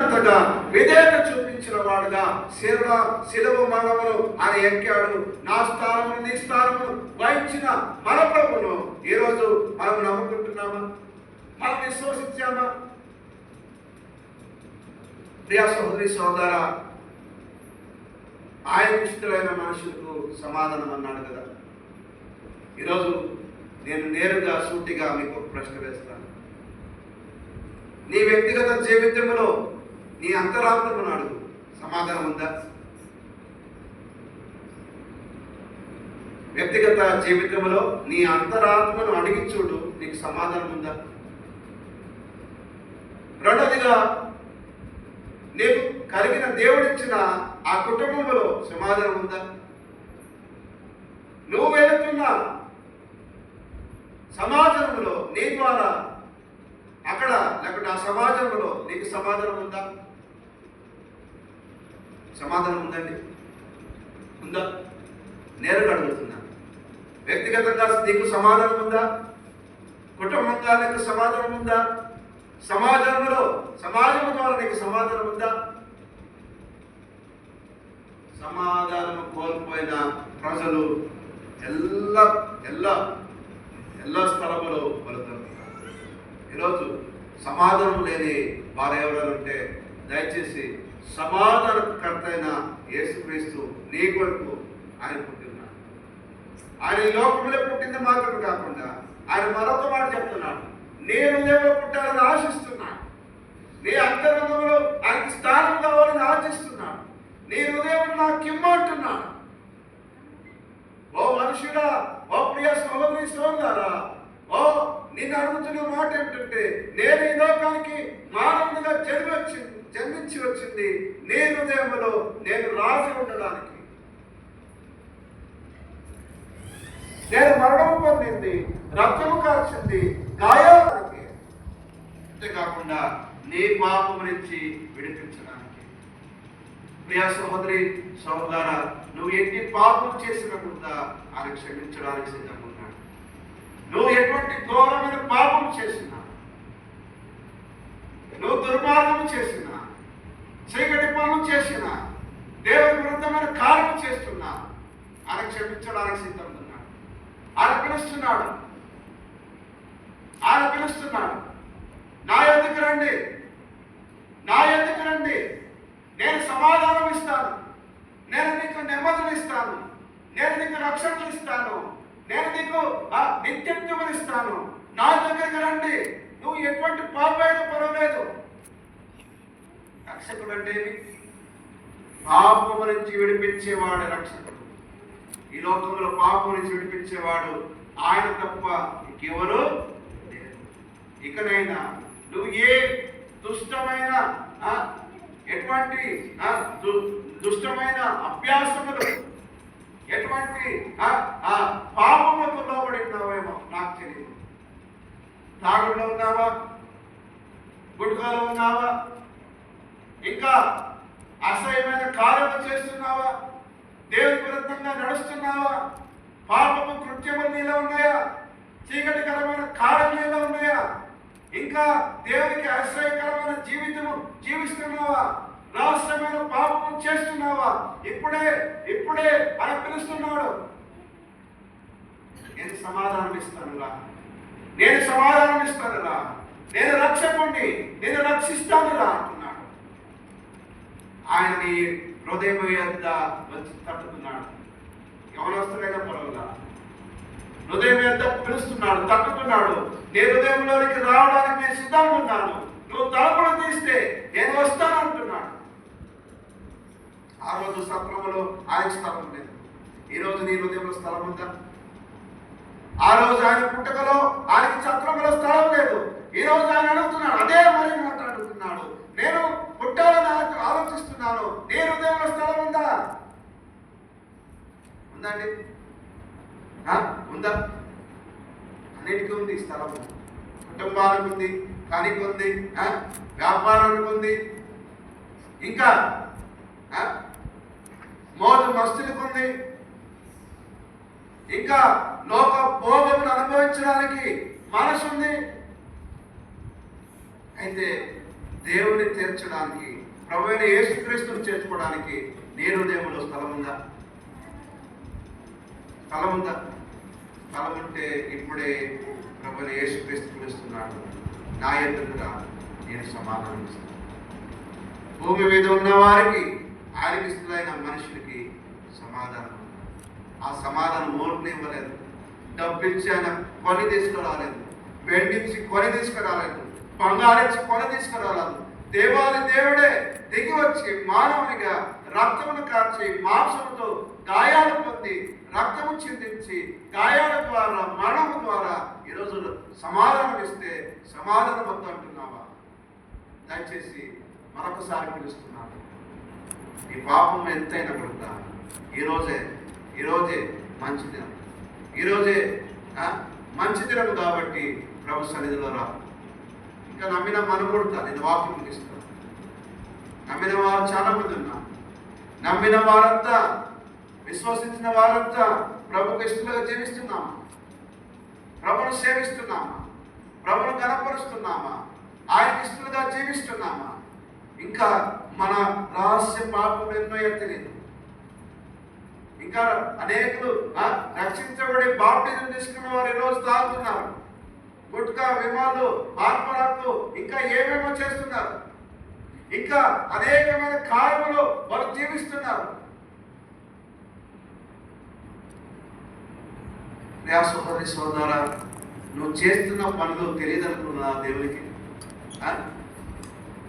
అంతగా విధేయత చూపించిన వాడుగా శిలువ శిలవ మనమును ఆయన ఎక్కాడు. నా స్థానము నీ స్థానము వహించిన మన ప్రభును ఈరోజు మనం నమ్ముకుంటున్నామా? మనం విశ్వసించామా? ప్రియా సహోదరి సోదర ఆయన మనుషులకు సమాధానం అన్నాడు కదా. ఈరోజు నేను నేరుగా సూటిగా మీకు ప్రశ్న వేస్తాను. నీ వ్యక్తిగత జీవితంలో నీ అంతరాత్మను అడుగు. సమాధానం ఉందా? వ్యక్తిగత జీవితంలో నీ అంతరాత్మను అడిగి చూడు నీకు సమాధానం ఉందా? రెండవదిగా నీకు కలిగిన దేవుడిచ్చిన ఆ కుటుంబంలో సమాధానం ఉందా? నువ్వు వెళుతున్న సమాజంలో నీ ద్వారా అక్కడ లేకుంటే ఆ సమాజంలో నీకు సమాధానం ఉందా? సమాధానం ఉందండి. ఉందా? నేరుగా అడుగుతున్నా. వ్యక్తిగతంగా నీకు సమాధానం ఉందా? కుటుంబంగా నీకు సమాధానం ఉందా? సమాజంలో సమాజం ద్వారా నీకు సమాధానం ఉందా? సమాధానం కోల్పోయిన ప్రజలు ఎల్ల ఎల్ల ఎల్ల స్థలములో వెళుతున్నారు ఈరోజు సమాధానం లేని వారు ఎవరంటే ఉంటే దయచేసి సమాధానకర్త అయిన యేసుక్రీస్తు నీ కొరకు ఆయన పుట్టినాడు. ఆయన ఈ లోకంలో పుట్టింది మాత్రం కాకుండా ఆయన మరొక మాట చెప్తున్నాడు. నేను దేవుడు పుట్టాలని ఆశిస్తున్నాను. నీ అంతరంగంలో ఆయనకి స్థానం కావాలని ఆశిస్తున్నాను. నీ హృదయం నాకు కిమ్మంటున్నాను ఓ మనుషుడా ఓ ప్రియ సహోదరి సోదరా ఓ నిన్ను అడుగుతున్న మాట ఏంటంటే నేను ఈ లోకానికి మానవునిగా జన్మి వచ్చింది జన్మించి వచ్చింది నీ హృదయంలో నేను రాజు ఉండడానికి. నేను మరణం పొందింది రక్తము కాల్చింది గాయాలకి. అంతేకాకుండా నీ పాపం నుంచి విడిపించడానికి. ప్రియా సహోదరి సహోదర నువ్వు ఎన్ని పాపం చేసిన కూడా ఆయన క్షమించడానికి సిద్ధంగా ఉన్నాడు నువ్వు ఎటువంటి ఘోరమైన పాపం చేసినా నువ్వు దుర్మార్గం చేసినా చీకటి పనులు చేసిన. దేవుని విరుద్ధమైన కార్యం చేస్తున్నా. ఆయన క్షమించడానికి సిద్ధంగా ఉన్నాడు. ఆయన పిలుస్తున్నాడు. ఆయన పిలుస్తున్నాడు. నా ఎందుకు రండి. నా ఎందుకు రండి. నేను సమాధానం ఇస్తాను. నేను నీకు నెమ్మదిని ఇస్తాను. నేను నీకు రక్షణ ఇస్తాను. నేను నీకు ఆ నిత్యత్వం ఇస్తాను. నా దగ్గరికి రండి. నువ్వు ఎటువంటి పాపైనా పర్వాలేదు. రక్షకుడు అంటే పాపము నుంచి విడిపించేవాడు రక్షకుడు. ఈ లోకంలో పాపం నుంచి విడిపించేవాడు ఆయన తప్ప ఇంకెవరు ఇకనైనా నువ్వు ఏ దుష్టమైన ఆ, ఎటువంటి ఆ, దు- దుష్టమైన అభ్యాసములు ఎటువంటి ఆ, ఆ, పాపములకు లోబడి ఉన్నావేమో నాకు తెలియదు. తాగుడులో ఉన్నావా? గుడ్కాలో ఉన్నావా? ఇంకా అసహ్యమైన కార్యము చేస్తున్నావా? దేవుని విరుద్ధంగా నడుస్తున్నావా? పాపము కృత్యము నీలో ఉన్నాయా? చీకటికరమైన కార్యం నీలో ఉన్నాయా? ఇంకా దేవునికి అసహ్యకరమైన జీవితము జీవిస్తున్నావా? రహస్యమైన పాపము చేస్తున్నావా? ఇప్పుడే ఇప్పుడే అని పిలుస్తున్నాడు. నేను సమాధానం ఇస్తానురా. నేను సమాధానం ఇస్తానురా. నేను రక్షకుణ్ణి. నేను రక్షిస్తానురా. ఆయన్ని ఆయన హృదయం యొద్ద వచ్చి తట్టుకున్నాడు. యవనస్తులైన పొలవుగా హృదయం యొద్ద పిలుస్తున్నాడు తట్టుకున్నాడు. నీ హృదయంలోనికి రావడానికి నేను సిద్ధంగా ఉన్నాను. నువ్వు తలుపులు తీస్తే నేను వస్తాను అంటున్నాడు ఆ రోజు సత్రములో ఆయన స్థలం లేదు. ఈ రోజు నీ హృదయంలో స్థలం ఉందా? ఆ రోజు ఆయన పుట్టకలో ఆయనకి చక్రంలో స్థలం లేదు. ఈ రోజు ఆయన అడుగుతున్నాడు అదే మరి మాట్లాడుతున్నాడు ఆలోచిస్తున్నాను నీ హృదయంలో స్థలం ఉందా ఉందండి ఆ? ఉందా అన్నిటికీ ఉంది స్థలం కుటుంబానికి ఉంది కానికి ఉంది ఆ? వ్యాపారానికి ఉంది ఇంకా ఆ? మోజు మస్తులకు ఉంది ఇంకా లోక భోగమును అనుభవించడానికి మనసు ఉంది అయితే దేవుని తీర్చడానికి ప్రభు అయిన యేసుక్రీస్తుని చేర్చుకోవడానికి నేను దేవుడు స్థలం ఉందా? స్థలం ఉందా? స్థలం ఉంటే ఇప్పుడే ప్రభు అయిన యేసుక్రీస్తు పిలుస్తున్నాడు. నా ఎదురుగా నేను సమాధానం ఇస్తాను. భూమి మీద ఉన్న వారికి ఆయనకి మనుషులకి సమాధానం ఆ సమాధానం ఓట్లు ఇవ్వలేదు. డబ్బిచ్చి ఆయన కొని తీసుకురాలేదు. వెండించి కొని తీసుకురాలేదు. బంగారించి కొని తీసుకురాలేదు. దేవాది దేవుడే దిగి వచ్చి మానవునిగా రక్తమును కార్చి మాంసముతో గాయాలు పొంది రక్తము చిందించి గాయాల ద్వారా మరణము ద్వారా ఈరోజు సమాధానం ఇస్తే సమాధానం వద్దు అంటున్నావా? దయచేసి మరొకసారి పిలుస్తున్నాను. నీ పాపం ఎంతైనా పడుతా ఈరోజే ఈరోజే మంచి దినం. ఈరోజే మంచి దినం కాబట్టి ప్రభు సన్నిధిలో రా. ఇంకా నమ్మిన మనకొడతా నేను వాక్యం ఇస్తాను నమ్మిన వారు చాలా మంది ఉన్నారు. నమ్మిన వారంతా విశ్వసించిన వారంతా ప్రభుకు ఇష్టలుగా జీవిస్తున్నామా? ప్రభును సేవిస్తున్నామా? ప్రభును కనపరుస్తున్నామా ఆయన ఇష్టలుగా జీవిస్తున్నామా? ఇంకా మన రహస్య పాపం ఎన్నో తెలియదు ఇంకా అనేకులు రక్షించబడి బాప్టిజం తీసుకున్న వారు ఈరోజు తాగుతున్నారు. గుట్కా విమాలు ఆత్మరాత్లు ఇంకా ఏమేమో చేస్తున్నారు. ఇంకా అనేకమైన కార్యములు వారు జీవిస్తున్నారు. సోదరి సోదర నువ్వు చేస్తున్న పనులు తెలియదనుకున్నా దేవునికి?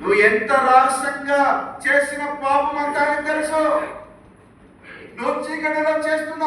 నువ్వు ఎంత రహస్యంగా చేసిన పాపం అంతా తెలుసు. నువ్వు చీకటిలో చేస్తున్న